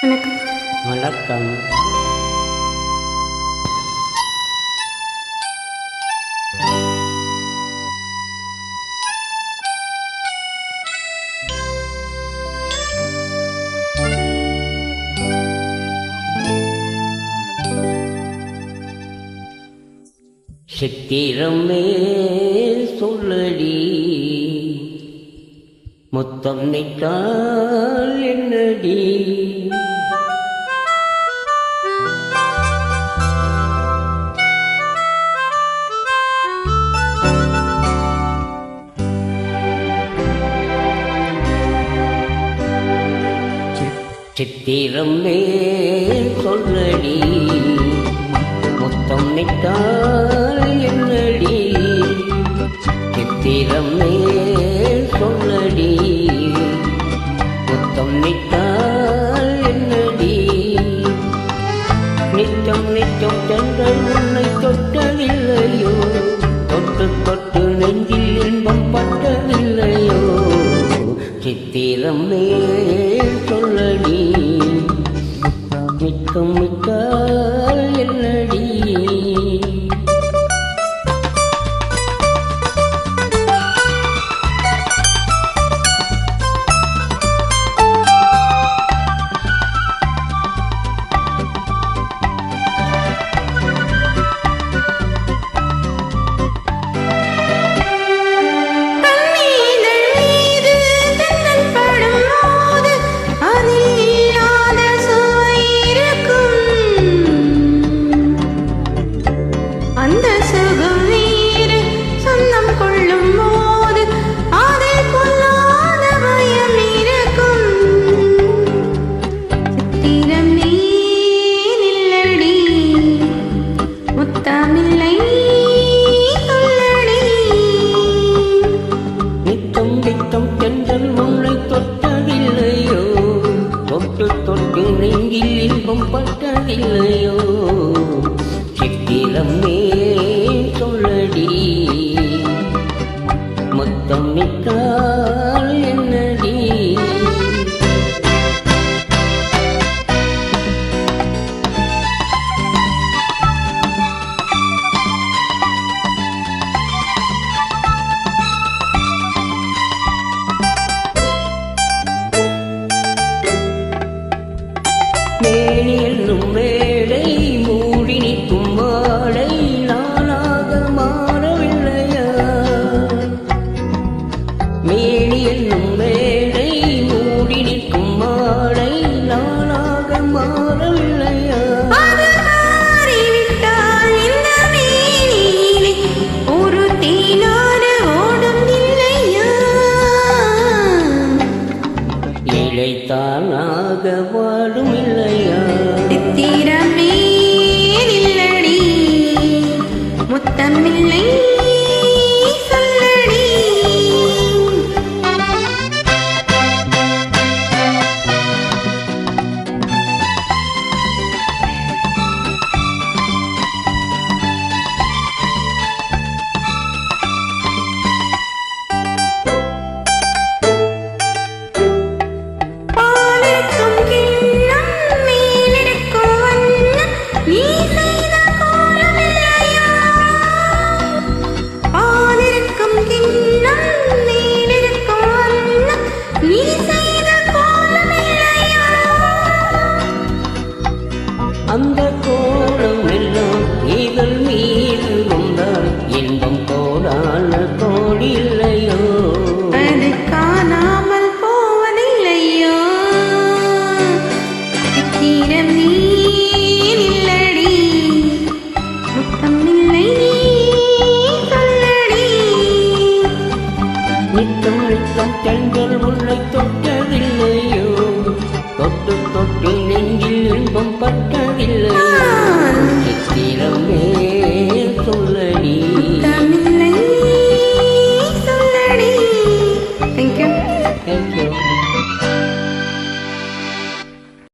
வணக்கம். வணக்கம். சித்திரமே சொல்லடி முத்தம் நிற்கால் என்னடி? சித்திரம் மேல் சொல்லடி முத்தம் நிற்கால் என்னடி? சித்திரம் மேல் நித்தம் நித்தம் சென்றல் உன்னை தொட்டதில்லையோ? தொட்டு தொட்டு நெஞ்சில் இன்பம் பட்டதில்லையோ? சித்திரம் மேல் சொல்ல நீ மிக்கம் என்னடி? அந்த கோணம் எல்லாம் இதழ் மீ